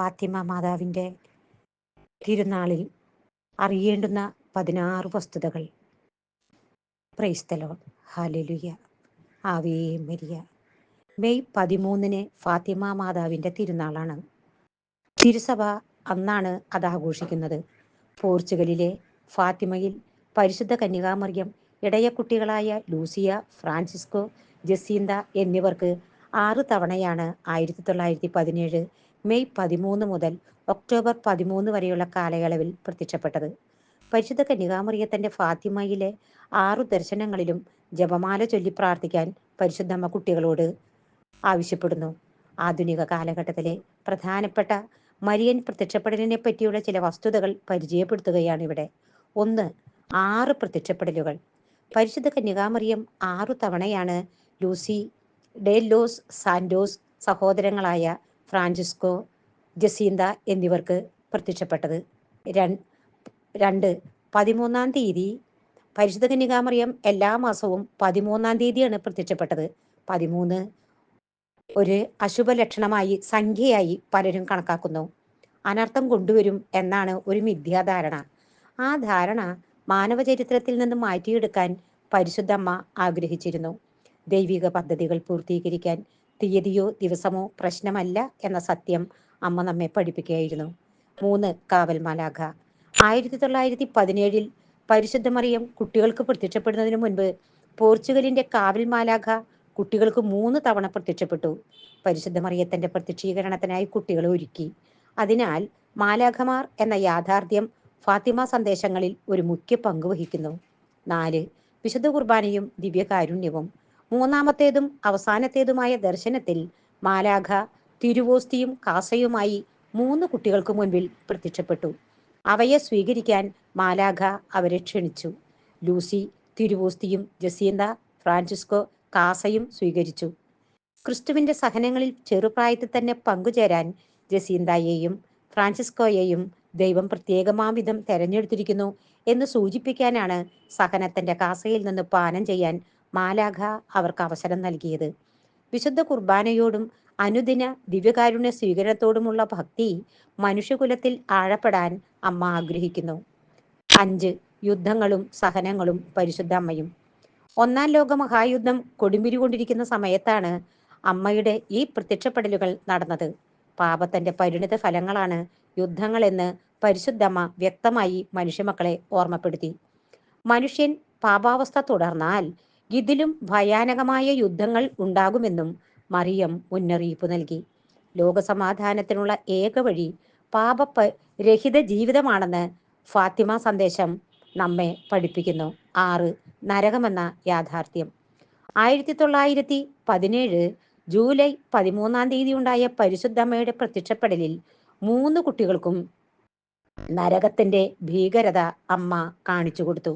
ഫാത്തിമ മാതാവിന്റെ തിരുനാളിൽ അറിയേണ്ടുന്ന പതിനാറ് വസ്തുതകൾ. പ്രൈസ്തലോൺ ഹാലലുയ ആവേ മരിയ. മെയ് പതിമൂന്നിന് ഫാത്തിമ മാതാവിന്റെ തിരുനാളാണ്. തിരുസഭ അന്നാണ് അത് ആഘോഷിക്കുന്നത്. പോർച്ചുഗലിലെ ഫാത്തിമയിൽ പരിശുദ്ധ കന്യകാമറിയം ഇടയക്കുട്ടികളായ ലൂസിയ ഫ്രാൻസിസ്കോ ജസീന്ത എന്നിവർക്ക് ആറ് തവണയാണ് ആയിരത്തി തൊള്ളായിരത്തി പതിനേഴ് മെയ് പതിമൂന്ന് മുതൽ ഒക്ടോബർ പതിമൂന്ന് വരെയുള്ള കാലയളവിൽ പ്രത്യക്ഷപ്പെട്ടത്. പരിശുദ്ധ കന്യകാമറിയത്തിന്റെ ഫാത്തിമയിലെ ആറു ദർശനങ്ങളിലും ജപമാല ചൊല്ലി പ്രാർത്ഥിക്കാൻ പരിശുദ്ധമ്മ കുട്ടികളോട് ആവശ്യപ്പെടുന്നു. ആധുനിക കാലഘട്ടത്തിലെ പ്രധാനപ്പെട്ട മരിയൻ പ്രത്യക്ഷപ്പെടലിനെ പറ്റിയുള്ള ചില വസ്തുതകൾ പരിചയപ്പെടുത്തുകയാണ് ഇവിടെ. ഒന്ന് ആറ് പ്രത്യക്ഷപ്പെടലുകൾ. പരിശുദ്ധ കന്യകാമറിയം ആറു തവണയാണ് ലൂസി ഡേലോസ് സാൻഡോസ് സഹോദരങ്ങളായ ഫ്രാൻസിസ്കോ ജസീന്ത എന്നിവർക്ക് പ്രത്യക്ഷപ്പെട്ടത്. രണ്ട് പതിമൂന്നാം തീയതി പരിശുദ്ധ കന്യകാമറിയം എല്ലാ മാസവും പതിമൂന്നാം തീയതിയാണ് പ്രത്യക്ഷപ്പെട്ടത്. പതിമൂന്ന് ഒരു അശുഭ ലക്ഷണമായി സംഖ്യയായി പലരും കണക്കാക്കുന്നു. അനർത്ഥം കൊണ്ടുവരും എന്നാണ് ഒരു മിഥ്യാധാരണ. ആ ധാരണ മാനവ ചരിത്രത്തിൽ നിന്ന് മാറ്റിയെടുക്കാൻ പരിശുദ്ധമ്മ ആഗ്രഹിച്ചിരുന്നു. ദൈവിക പദ്ധതികൾ പൂർത്തീകരിക്കാൻ തീയതിയോ ദിവസമോ പ്രശ്നമല്ല എന്ന സത്യം അമ്മ നമ്മെ പഠിപ്പിക്കുകയായിരുന്നു. മൂന്ന് കാവൽ മാലാഖ ആയിരത്തി തൊള്ളായിരത്തി പതിനേഴിൽ പരിശുദ്ധമറിയം കുട്ടികൾക്ക് പ്രത്യക്ഷപ്പെടുന്നതിന് മുൻപ് പോർച്ചുഗലിന്റെ കാവൽ മാലാഖ കുട്ടികൾക്ക് മൂന്ന് തവണ പ്രത്യക്ഷപ്പെട്ടു. പരിശുദ്ധ പരിശുദ്ധമറിയത്തിന്റെ പ്രത്യക്ഷീകരണത്തിനായി കുട്ടികളെ ഒരുക്കി. അതിനാൽ മാലാഖമാർ എന്ന യാഥാർത്ഥ്യം ഫാത്തിമ സന്ദേശങ്ങളിൽ ഒരു മുഖ്യ പങ്ക് വഹിക്കുന്നു. നാല് വിശുദ്ധ കുർബാനയും ദിവ്യകാരുണ്യവും. മൂന്നാമത്തേതും അവസാനത്തേതുമായ ദർശനത്തിൽ മാലാഖ തിരുവോസ്തിയും കാസയുമായി മൂന്ന് കുട്ടികൾക്ക് മുൻപിൽ പ്രത്യക്ഷപ്പെട്ടു. അവയെ സ്വീകരിക്കാൻ മാലാഖ അവരെ ക്ഷണിച്ചു. ലൂസി തിരുവോസ്തിയും ജസീന്ത ഫ്രാൻസിസ്കോ കാസയും സ്വീകരിച്ചു. ക്രിസ്തുവിന്റെ സഹനങ്ങളിൽ ചെറുപ്രായത്തിൽ തന്നെ പങ്കുചേരാൻ ജസീന്തയെയും ഫ്രാൻസിസ്കോയെയും ദൈവം പ്രത്യേകമാവിധം തെരഞ്ഞെടുത്തിരിക്കുന്നു എന്ന് സൂചിപ്പിക്കാനാണ് സഹനത്തിന്റെ കാസയിൽ നിന്ന് പാനം ചെയ്യാൻ മാലാഖ അവർക്ക് അവസരം നൽകിയത്. വിശുദ്ധ കുർബാനയോടും അനുദിന ദിവ്യകാരുണ്യ സ്വീകരണത്തോടുമുള്ള ഭക്തി മനുഷ്യകുലത്തിൽ ആഴപ്പെടാൻ അമ്മ ആഗ്രഹിക്കുന്നു. അഞ്ച് യുദ്ധങ്ങളും സഹനങ്ങളും പരിശുദ്ധ അമ്മയും. ഒന്നാം ലോക മഹായുദ്ധം കൊടുമ്പിരികൊണ്ടിരിക്കുന്ന സമയത്താണ് അമ്മയുടെ ഈ പ്രത്യക്ഷപ്പെടലുകൾ നടന്നത്. പാപത്തിന്റെ പരിണിത ഫലങ്ങളാണ് യുദ്ധങ്ങളെന്ന് പരിശുദ്ധമ്മ വ്യക്തമായി മനുഷ്യമക്കളെ ഓർമ്മപ്പെടുത്തി. മനുഷ്യൻ പാപാവസ്ഥ തുടർന്നാൽ ഇതിലും ഭയാനകമായ യുദ്ധങ്ങൾ ഉണ്ടാകുമെന്നും മറിയം മുന്നറിയിപ്പ് നൽകി. ലോകസമാധാനത്തിനുള്ള ഏക വഴി പാപപ്പ് രഹിത ജീവിതമാണെന്ന് ഫാത്തിമ സന്ദേശം നമ്മെ പഠിപ്പിക്കുന്നു. ആറ് നരകമെന്ന യാഥാർത്ഥ്യം. ആയിരത്തി തൊള്ളായിരത്തി പതിനേഴ് ജൂലൈ പതിമൂന്നാം തീയതി ഉണ്ടായ പരിശുദ്ധമ്മയുടെ പ്രത്യക്ഷപ്പെടലിൽ മൂന്ന് കുട്ടികൾക്കും നരകത്തിന്റെ ഭീകരത അമ്മ കാണിച്ചു കൊടുത്തു.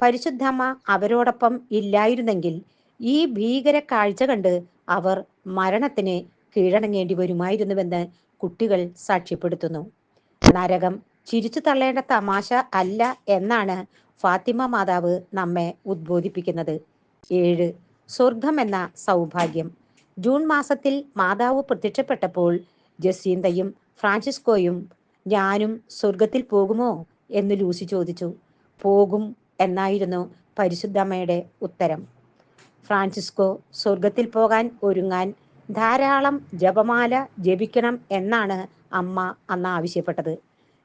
പരിശുദ്ധമ്മ അവരോടൊപ്പം ഇല്ലായിരുന്നെങ്കിൽ ഈ ഭീകര കാഴ്ച കണ്ട് അവർ മരണത്തിന് കീഴടങ്ങേണ്ടി വരുമായിരുന്നുവെന്ന് കുട്ടികൾ സാക്ഷ്യപ്പെടുത്തുന്നു. നരകം ചിരിച്ചു തള്ളേണ്ട തമാശ അല്ല എന്നാണ് ഫാത്തിമ മാതാവ് നമ്മെ ഉദ്ബോധിപ്പിക്കുന്നത്. ഏഴ് സ്വർഗം എന്ന സൗഭാഗ്യം. ജൂൺ മാസത്തിൽ മാതാവ് പ്രത്യക്ഷപ്പെട്ടപ്പോൾ ജസീന്തയും ഫ്രാൻസിസ്കോയും ഞാനും സ്വർഗത്തിൽ പോകുമോ? എന്ന് ലൂസി ചോദിച്ചു. പോകും എന്നായിരുന്നു പരിശുദ്ധമ്മയുടെ ഉത്തരം. ഫ്രാൻസിസ്കോ സ്വർഗത്തിൽ പോകാൻ ഒരുങ്ങാൻ ധാരാളം ജപമാല ജപിക്കണം എന്നാണ് അമ്മ അന്ന് ആവശ്യപ്പെട്ടത്.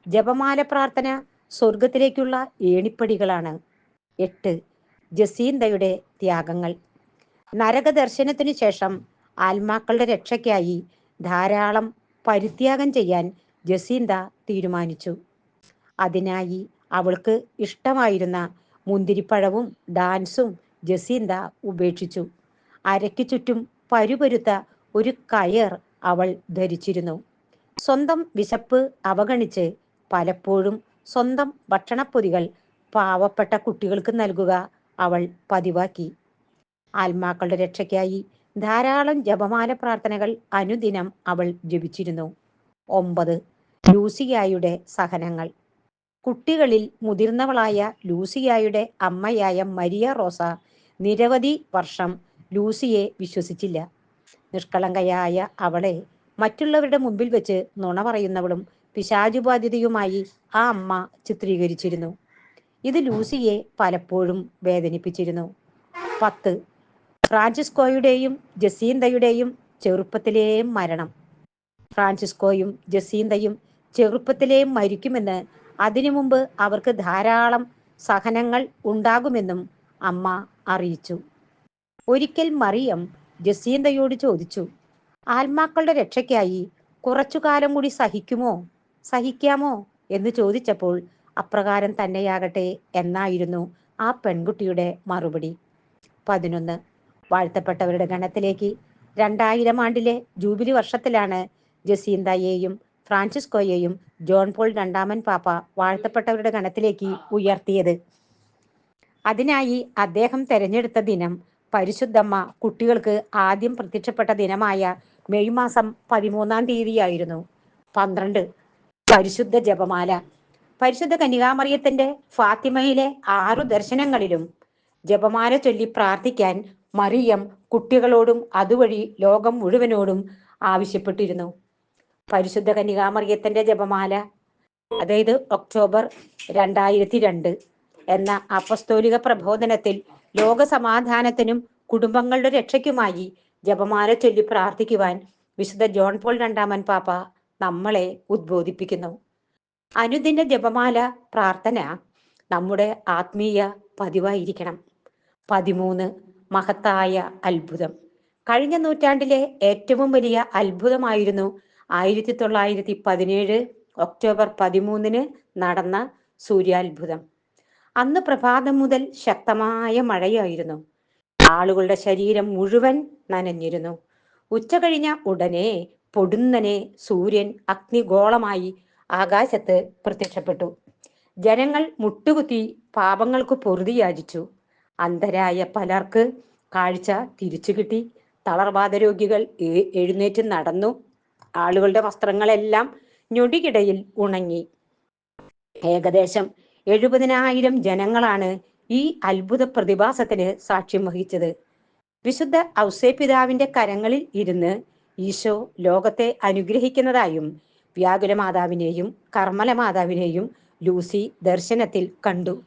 ജപമാല പ്രാർത്ഥന സ്വർഗത്തിലേക്കുള്ള ഏണിപ്പടികളാണ്. എട്ട്. ജസീന്തയുടെ ത്യാഗങ്ങൾ. നരകദർശനത്തിനു ശേഷം ആത്മാക്കളുടെ രക്ഷയ്ക്കായി ധാരാളം പരിത്യാഗം ചെയ്യാൻ ജസീന്ത തീരുമാനിച്ചു. അതിനായി അവൾക്ക് ഇഷ്ടമായിരുന്ന മുന്തിരിപ്പഴവും ഡാൻസും ജസീന്ത ഉപേക്ഷിച്ചു. അരയ്ക്ക് ചുറ്റും പരുപരുത്ത ഒരു കയർ അവൾ ധരിച്ചിരുന്നു. സ്വന്തം വിശപ്പ് അവഗണിച്ച് പലപ്പോഴും സ്വന്തം ഭക്ഷണപ്പൊതികൾ പാവപ്പെട്ട കുട്ടികൾക്ക് നൽകുക അവൾ പതിവാക്കി. ആത്മാക്കളുടെ രക്ഷയ്ക്കായി ധാരാളം ജപമാല പ്രാർത്ഥനകൾ അനുദിനം അവൾ ജപിച്ചിരുന്നു. ഒമ്പത് ലൂസിയായുടെ സഹനങ്ങൾ. കുട്ടികളിൽ മുതിർന്നവളായ ലൂസിയായുടെ അമ്മയായ മരിയ റോസ നിരവധി വർഷം ലൂസിയെ വിശ്വസിച്ചില്ല. നിഷ്കളങ്കയായ അവളെ മറ്റുള്ളവരുടെ മുമ്പിൽ വെച്ച് നുണ പറയുന്നവളും പിശാചുബാധിതയുമായി ആ അമ്മ ചിത്രീകരിച്ചിരുന്നു. ഇത് ലൂസിയെ പലപ്പോഴും വേദനിപ്പിച്ചിരുന്നു. പത്ത്. ഫ്രാൻസിസ്കോയുടെയും ജസീന്തയുടെയും ചെറുപ്പത്തിലേ മരണം. ഫ്രാൻസിസ്കോയും ജസീന്തയും ചെറുപ്പത്തിലേ മരിക്കുമെന്ന് അതിനു മുമ്പ് അവർക്ക് ധാരാളം സഹനങ്ങൾ ഉണ്ടാകുമെന്നും അമ്മ അറിയിച്ചു. ഒരിക്കൽ മറിയം ജസീന്തയോട് ചോദിച്ചു ആത്മാക്കളുടെ രക്ഷയ്ക്കായി കുറച്ചു കാലം കൂടി സഹിക്കുമോ? സഹിക്കാമോ? എന്ന് ചോദിച്ചപ്പോൾ അപ്രകാരം തന്നെയാകട്ടെ എന്നായിരുന്നു ആ പെൺകുട്ടിയുടെ മറുപടി. പതിനൊന്ന്. വാഴ്ത്തപ്പെട്ടവരുടെ ഗണത്തിലേക്ക് രണ്ടായിരം ആണ്ടിലെ ജൂബിലി വർഷത്തിലാണ് ജസീന്തയെയും ഫ്രാൻസിസ്കോയെയും ജോൺ പോൾ രണ്ടാമൻ പാപ്പ വാഴ്ത്തപ്പെട്ടവരുടെ ഗണത്തിലേക്ക് ഉയർത്തിയത്. അതിനായി അദ്ദേഹം തെരഞ്ഞെടുത്ത ദിനം പരിശുദ്ധമ്മ കുട്ടികൾക്ക് ആദ്യം പ്രത്യക്ഷപ്പെട്ട ദിനമായ മെയ് മാസം പതിമൂന്നാം തീയതിയായിരുന്നു. പന്ത്രണ്ട്. പരിശുദ്ധ ജപമാല. പരിശുദ്ധ കന്യകാമറിയത്തിന്റെ ഫാത്തിമയിലെ ആറു ദർശനങ്ങളിലും ജപമാല ചൊല്ലി പ്രാർത്ഥിക്കാൻ മറിയം കുട്ടികളോടും അതുവഴി ലോകം മുഴുവനോടും ആവശ്യപ്പെട്ടിരുന്നു. പരിശുദ്ധ കന്യകാമറിയത്തിന്റെ ജപമാല. അതായത് ഒക്ടോബർ രണ്ടായിരത്തി രണ്ട് എന്ന അപസ്തോലിക പ്രബോധനത്തിൽ ലോക സമാധാനത്തിനും കുടുംബങ്ങളുടെ രക്ഷയ്ക്കുമായി ജപമാല ചൊല്ലി പ്രാർത്ഥിക്കുവാൻ വിശുദ്ധ ജോൺ പോൾ രണ്ടാമൻ പാപ്പ നമ്മളെ ഉദ്ബോധിപ്പിക്കുന്നു. അനുദിന ജപമാല പ്രാർത്ഥന നമ്മുടെ ആത്മീയ പതിവായിരിക്കണം. പതിമൂന്ന് മഹത്തായ അത്ഭുതം. കഴിഞ്ഞ നൂറ്റാണ്ടിലെ ഏറ്റവും വലിയ അത്ഭുതമായിരുന്നു ആയിരത്തി തൊള്ളായിരത്തി പതിനേഴ് ഒക്ടോബർ പതിമൂന്നിന് നടന്ന സൂര്യാത്ഭുതം. അന്ന് പ്രഭാതം മുതൽ ശക്തമായ മഴയായിരുന്നു. ആളുകളുടെ ശരീരം മുഴുവൻ നനഞ്ഞിരുന്നു. ഉച്ച കഴിഞ്ഞ ഉടനെ പൊടുന്നനെ സൂര്യൻ അഗ്നിഗോളമായി ആകാശത്ത് പ്രത്യക്ഷപ്പെട്ടു. ജനങ്ങൾ മുട്ടുകുത്തി പാപങ്ങൾക്ക് പൊറുതി യാചിച്ചു. അന്ധരായ പലർക്ക് കാഴ്ച തിരിച്ചു കിട്ടി തളർവാദ രോഗികൾ എഴുന്നേറ്റ് നടന്നു. ആളുകളുടെ വസ്ത്രങ്ങളെല്ലാം ഞൊടികിടയിൽ ഉണങ്ങി. ഏകദേശം എഴുപതിനായിരം ജനങ്ങളാണ് ഈ അത്ഭുത പ്രതിഭാസത്തിന് സാക്ഷ്യം വഹിച്ചത്. വിശുദ്ധ ഔസേപിതാവിന്റെ കരങ്ങളിൽ ഇരുന്ന് ഈശോ ലോകത്തെ അനുഗ്രഹിക്കുന്നതായും വ്യാകുല മാതാവിനെയും കർമ്മല മാതാവിനെയും ലൂസി ദർശനത്തിൽ കണ്ടു.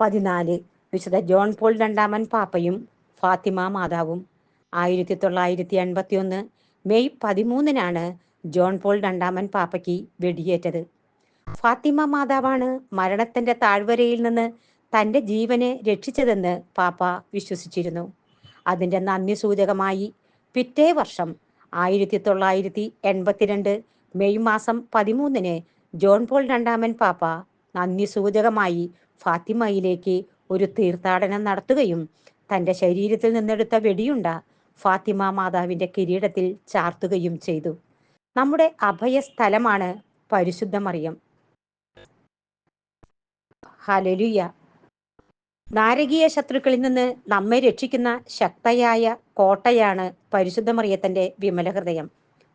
പതിനാല് വിശുദ്ധ ജോൺ പോൾ രണ്ടാമൻ പാപ്പയും ഫാത്തിമ മാതാവും. ആയിരത്തി തൊള്ളായിരത്തി എൺപത്തി ഒന്ന് മെയ് പതിമൂന്നിനാണ് ജോൺ പോൾ രണ്ടാമൻ പാപ്പയ്ക്ക് വെടിയേറ്റത്. ഫാത്തിമ മാതാവാണ് മരണത്തിന്റെ താഴ്വരയിൽ നിന്ന് തന്റെ ജീവനെ രക്ഷിച്ചതെന്ന് പാപ്പ വിശ്വസിച്ചിരുന്നു. അതിന്റെ നന്ദി സൂചകമായി പിറ്റേ വർഷം ആയിരത്തി തൊള്ളായിരത്തി എൺപത്തിരണ്ട് മെയ് മാസം പതിമൂന്നിന് ജോൺ പോൾ രണ്ടാമൻ പാപ്പ നന്ദി സൂചകമായി ഫാത്തിമയിലേക്ക് ഒരു തീർത്ഥാടനം നടത്തുകയും തന്റെ ശരീരത്തിൽ നിന്നെടുത്ത വെടിയുണ്ട ഫാത്തിമ മാതാവിന്റെ കിരീടത്തിൽ ചാർത്തുകയും ചെയ്തു. നമ്മുടെ അഭയസ്ഥലമാണ് പരിശുദ്ധ മറിയം. ഹലലുയ നാരകീയ ശത്രുക്കളിൽ നിന്ന് നമ്മെ രക്ഷിക്കുന്ന ശക്തയായ കോട്ടയാണ് പരിശുദ്ധ മറിയത്തിന്റെ വിമല ഹൃദയം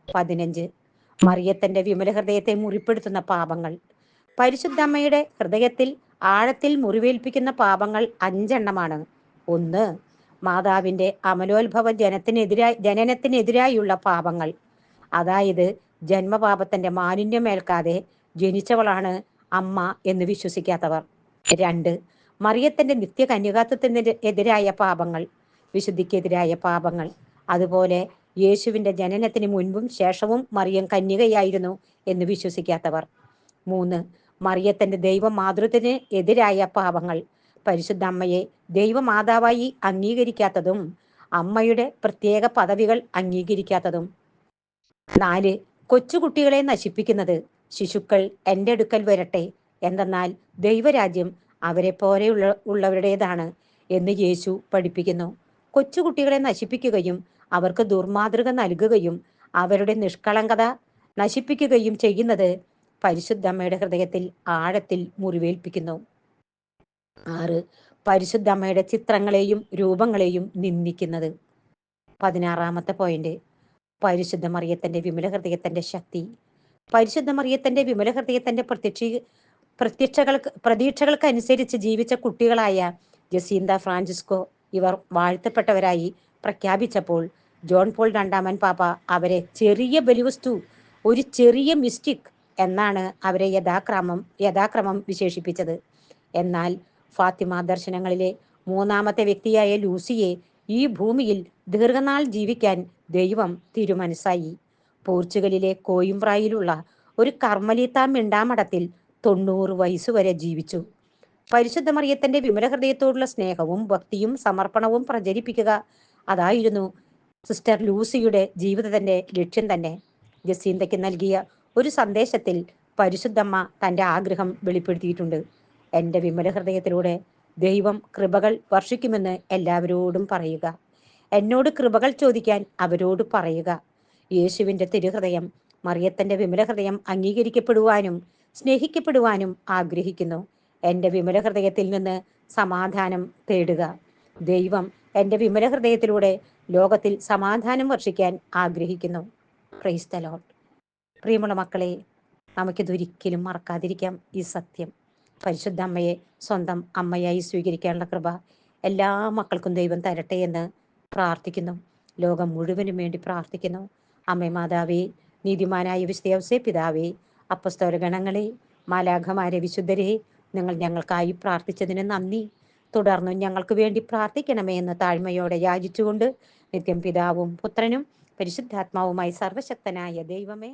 പതിനഞ്ച്. മറിയത്തിന്റെ വിമല ഹൃദയത്തെ മുറിപ്പെടുത്തുന്ന പാപങ്ങൾ. പരിശുദ്ധ അമ്മയുടെ ഹൃദയത്തിൽ ആഴത്തിൽ മുറിവേൽപ്പിക്കുന്ന പാപങ്ങൾ അഞ്ചെണ്ണമാണ്. ഒന്ന്. മാതാവിന്റെ അമലോത്ഭവ ജനത്തിനെതിരായി ജനനത്തിനെതിരായുള്ള പാപങ്ങൾ. അതായത് ജന്മപാപത്തിന്റെ മാലിന്യമേൽക്കാതെ ജനിച്ചവളാണ് അമ്മ എന്ന് വിശ്വസിക്കാത്തവർ. രണ്ട് മറിയത്തിന്റെ നിത്യ കന്യകാത്വത്തിന് എതിരായ പാപങ്ങൾ വിശുദ്ധിക്കെതിരായ പാപങ്ങൾ. അതുപോലെ യേശുവിന്റെ ജനനത്തിന് മുൻപും ശേഷവും മറിയം കന്യകയായിരുന്നു എന്ന് വിശ്വസിക്കാത്തവർ. മൂന്ന് മറിയത്തിന്റെ ദൈവ മാതൃത്വത്തിന് എതിരായ പാപങ്ങൾ പരിശുദ്ധ അമ്മയെ ദൈവമാതാവായി അംഗീകരിക്കാത്തതും അമ്മയുടെ പ്രത്യേക പദവികൾ അംഗീകരിക്കാത്തതും. നാല് കൊച്ചുകുട്ടികളെ നശിപ്പിക്കുന്നത് ശിശുക്കൾ എന്റെ അടുക്കൽ വരട്ടെ. എന്തെന്നാൽ ദൈവരാജ്യം അവരെ പോലെയുള്ള ഉള്ളവരുടേതാണ് എന്ന് യേശു പഠിപ്പിക്കുന്നു. കൊച്ചുകുട്ടികളെ നശിപ്പിക്കുകയും അവർക്ക് ദുർമാതൃക നൽകുകയും അവരുടെ നിഷ്കളങ്കത നശിപ്പിക്കുകയും ചെയ്യുന്നത് പരിശുദ്ധമ്മയുടെ ഹൃദയത്തിൽ ആഴത്തിൽ മുറിവേൽപ്പിക്കുന്നു. ആറ്. പരിശുദ്ധമ്മയുടെ ചിത്രങ്ങളെയും രൂപങ്ങളെയും നിന്ദിക്കുന്നത്. പതിനാറാമത്തെ പോയിന്റ്. പരിശുദ്ധ മറിയത്തിന്റെ വിമല ഹൃദയത്തിന്റെ ശക്തി. പരിശുദ്ധ മറിയത്തിന്റെ വിമല ഹൃദയത്തിന്റെ പ്രത്യക്ഷ പ്രത്യക്ഷകൾക്ക് പ്രതീക്ഷകൾക്കനുസരിച്ച് ജീവിച്ച കുട്ടികളായ ജസീന്ത ഫ്രാൻസിസ്കോ ഇവർ വാഴ്ത്തപ്പെട്ടവരായി പ്രഖ്യാപിച്ചപ്പോൾ ജോൺ പോൾ രണ്ടാമൻ പാപ്പ അവരെ ചെറിയ ബലിവസ്തു ഒരു ചെറിയ മിസ്റ്റിക് എന്നാണ് അവരെ യഥാക്രമം യഥാക്രമം വിശേഷിപ്പിച്ചത്. എന്നാൽ ഫാത്തിമ ദർശനങ്ങളിലെ മൂന്നാമത്തെ വ്യക്തിയായ ലൂസിയെ ഈ ഭൂമിയിൽ ദീർഘനാൾ ജീവിക്കാൻ ദൈവം തിരുമനസായി പോർച്ചുഗലിലെ കോയിംബ്രായിലുള്ള ഒരു കർമ്മലീത്ത മിണ്ടാമഠത്തിൽ തൊണ്ണൂറ് വയസ്സുവരെ ജീവിച്ചു. പരിശുദ്ധ മറിയത്തിന്റെ വിമല ഹൃദയത്തോടുള്ള സ്നേഹവും ഭക്തിയും സമർപ്പണവും പ്രചരിപ്പിക്കുക അതായിരുന്നു സിസ്റ്റർ ലൂസിയുടെ ജീവിതത്തിന്റെ ലക്ഷ്യം തന്നെ. ജസീന്തയ്ക്ക് നൽകിയ ഒരു സന്ദേശത്തിൽ പരിശുദ്ധമ്മ തന്റെ ആഗ്രഹം വെളിപ്പെടുത്തിയിട്ടുണ്ട്. എന്റെ വിമല ഹൃദയത്തിലൂടെ ദൈവം കൃപകൾ വർഷിക്കുമെന്ന് എല്ലാവരോടും പറയുക. എന്നോട് കൃപകൾ ചോദിക്കാൻ അവരോട് പറയുക. യേശുവിന്റെ തിരുഹൃദയം മറിയത്തിന്റെ വിമല ഹൃദയം അംഗീകരിക്കപ്പെടുവാനും സ്നേഹിക്കപ്പെടുവാനും ആഗ്രഹിക്കുന്നു. എന്റെ വിമല ഹൃദയത്തിൽ നിന്ന് സമാധാനം തേടുക. ദൈവം എന്റെ വിമല ഹൃദയത്തിലൂടെ ലോകത്തിൽ സമാധാനം വർഷിക്കാൻ ആഗ്രഹിക്കുന്നു. ദ പ്രിയമുള്ള മക്കളെ നമുക്കിതൊരിക്കലും മറക്കാതിരിക്കാം ഈ സത്യം. പരിശുദ്ധ അമ്മയെ സ്വന്തം അമ്മയായി സ്വീകരിക്കാനുള്ള കൃപ എല്ലാ മക്കൾക്കും ദൈവം തരട്ടെ എന്ന് പ്രാർത്ഥിക്കുന്നു. ലോകം മുഴുവനും വേണ്ടി പ്രാർത്ഥിക്കുന്നു. അമ്മ മാതാവേ നീതിമാനായ വിശുദ്ധ പിതാവേ അപ്പസ്തോല ഗണങ്ങളെ മാലാഖമാരെ വിശുദ്ധരെ നിങ്ങൾ ഞങ്ങൾക്കായി പ്രാർത്ഥിച്ചതിന് നന്ദി. തുടർന്നും ഞങ്ങൾക്ക് വേണ്ടി പ്രാർത്ഥിക്കണമേ എന്ന് താഴ്മയോടെ യാചിച്ചുകൊണ്ട് നിത്യം പിതാവും പുത്രനും പരിശുദ്ധാത്മാവുമായി സർവശക്തനായ ദൈവമേ